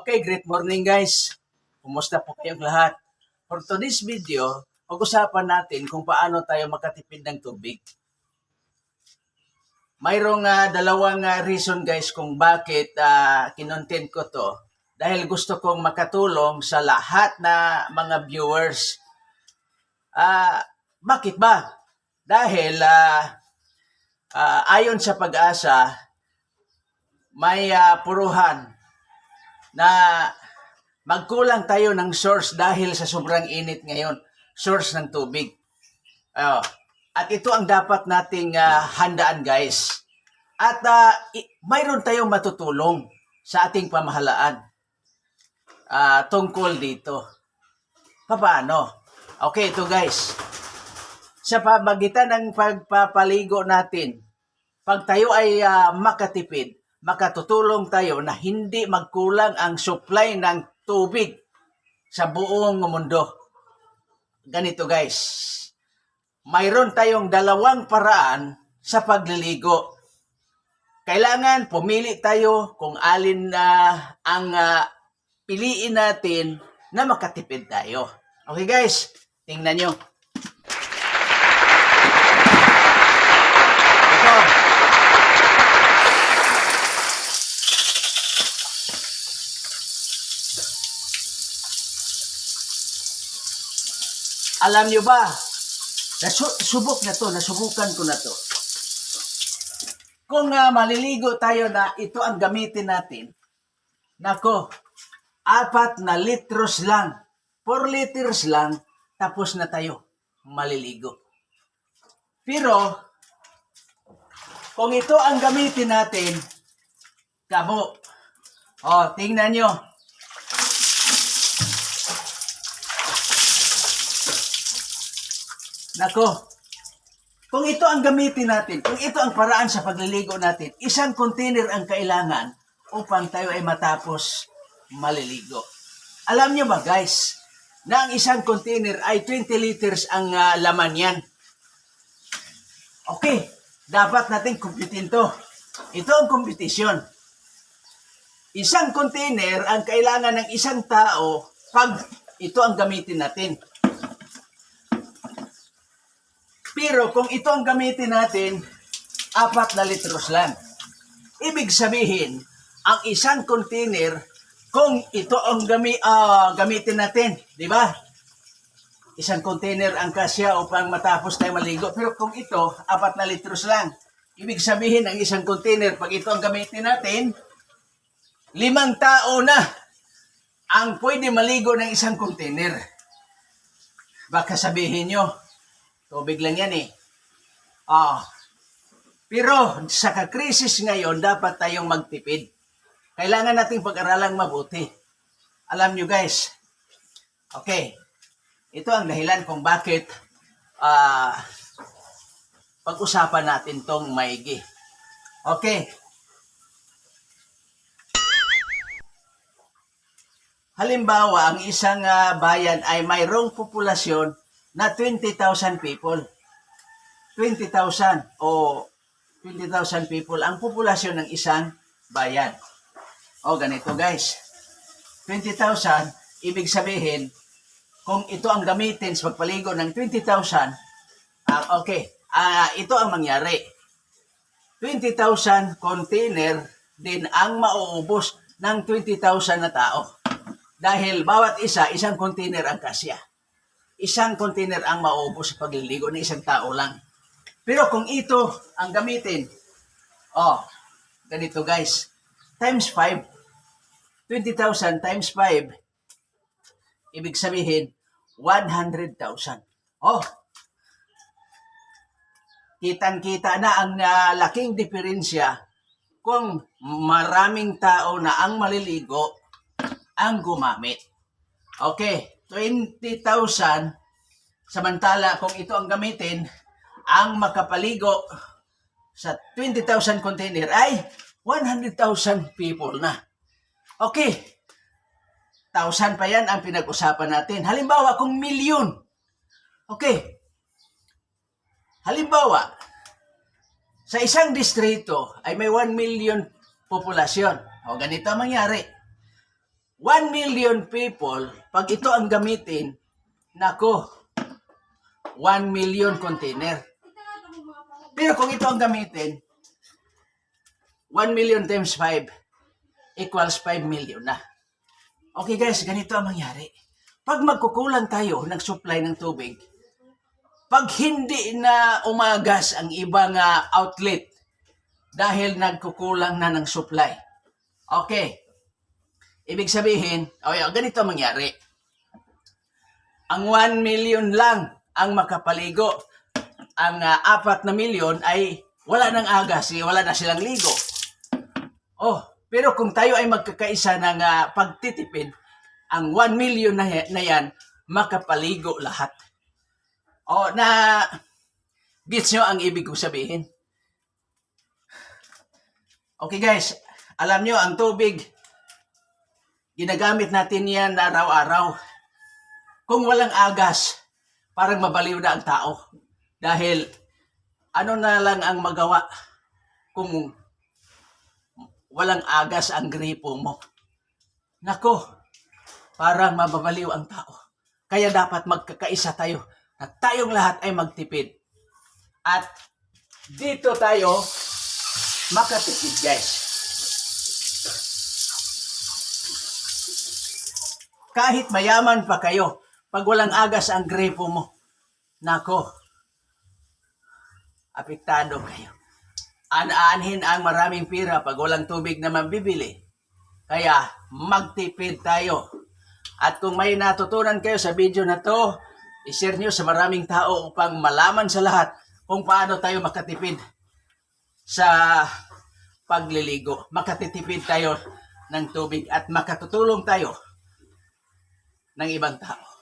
Okay, great morning guys. Kumusta po kayong lahat? For today's video, pag-usapan natin kung paano tayo makatipid ng tubig. Mayroong ah, dalawang ah, reason guys kung bakit uh, kinontent ko to. Dahil gusto kong makatulong sa lahat na mga viewers. Ah, bakit ba? Dahil ah, ah, ayon sa pag-asa, may ah, puruhan na magkulang tayo ng source dahil sa sobrang init ngayon. Source ng tubig. Ah, at ito ang dapat nating ah, handaan guys. At i- mayroon tayong matutulong sa ating pamahalaan ah, tungkol dito. Paano? Okay, ito guys. Sa pamagitan ng pagpapaligo natin, pag tayo ay ah, makatipid, makatutulong tayo na hindi magkulang ang supply ng tubig sa buong mundo. Ganito guys, mayroon tayong dalawang paraan sa pagliligo. Kailangan pumili tayo kung alin na ang ah, piliin natin na makatipid tayo. Okay guys, tingnan nyo. Ito, Alam nyo ba, nasu- subok na to, nasubukan ko na to. Kung ah, maliligo tayo na ito ang gamitin natin, nako, apat na litros lang, 4 liters lang, tapos na tayo maliligo. Pero, kung ito ang gamitin natin, kabo, oh, tingnan nyo, Nako, kung ito ang gamitin natin, kung ito ang paraan sa pagliligo natin, isang container ang kailangan upang tayo ay matapos maliligo. Alam niyo ba guys, na ang isang container ay 20 liters ang ah, laman yan. Okay, dapat natin kumpitin to. Ito ang kompetisyon. Isang container ang kailangan ng isang tao pag ito ang gamitin natin. Pero kung ito ang gamitin natin, apat na litros lang. Ibig sabihin, ang isang container, kung ito ang gami, ah, gamitin natin, di ba? Isang container ang kasya upang matapos tayo maligo. Pero kung ito, apat na litros lang. Ibig sabihin, ang isang container, pag ito ang gamitin natin, limang tao na ang pwede maligo ng isang container. Baka sabihin nyo, Tubig lang yan eh. Ah. Pero sa kakrisis ngayon, dapat tayong magtipid. Kailangan nating pag-aralang mabuti. Alam nyo guys, okay, ito ang dahilan kung bakit ah pag-usapan natin tong maigi. Okay. Halimbawa, ang isang ah, bayan ay mayroong populasyon na 20,000 people. 20,000 o 20,000 people ang populasyon ng isang bayan. O ganito guys. 20,000, ibig sabihin, kung ito ang gamitin sa pagpaligo ng 20,000, ah, okay, ah, ito ang mangyari. 20,000 container din ang mauubos ng 20,000 na tao. Dahil bawat isa, isang container ang kasya isang container ang maubos sa pagliligo ng isang tao lang. Pero kung ito ang gamitin, oh, ganito guys, times 5, 20,000 times 5, ibig sabihin, 100,000. Oh, kitang-kita na ang ah, laking diferensya kung maraming tao na ang maliligo ang gumamit. Okay, 20,000 samantala kung ito ang gamitin ang makapaligo sa 20,000 container ay 100,000 people na. Okay. 1,000 pa yan ang pinag-usapan natin. Halimbawa, kung milyon. Okay. Halimbawa, sa isang distrito ay may 1 million populasyon. O ganito ang mangyari. 1 million people, pag ito ang gamitin, nako, 1 million container. Pero kung ito ang gamitin, 1 million times 5 equals 5 million na. Okay guys, ganito ang mangyari. Pag magkukulang tayo ng supply ng tubig, pag hindi na umagas ang ibang ah, outlet dahil nagkukulang na ng supply. Okay. Ibig sabihin, oh, yeah, ganito ang mangyari. Ang 1 million lang ang makapaligo. Ang apat na milyon ay wala nang agas, wala na silang ligo. Oh, pero kung tayo ay magkakaisa ng ah, pagtitipid, ang 1 million na, na yan, makapaligo lahat. O, na, gets nyo ang ibig kong sabihin? Okay guys, alam nyo, ang tubig, ginagamit natin yan araw-araw. Kung walang agas, parang mabaliw na ang tao. Dahil, ano na lang ang magawa kung walang agas ang gripo mo. Nako, parang mababaliw ang tao. Kaya dapat magkakaisa tayo na tayong lahat ay magtipid. At dito tayo makatipid guys. Kahit mayaman pa kayo, pag walang agas ang gripo mo, nako, apektado kayo. Aan-aanhin ang maraming pira pag walang tubig na mabibili. Kaya magtipid tayo. At kung may natutunan kayo sa video na to, ishare nyo sa maraming tao upang malaman sa lahat kung paano tayo makatipid sa pagliligo. Makatitipid tayo ng tubig at makatutulong tayo ng ibang tao.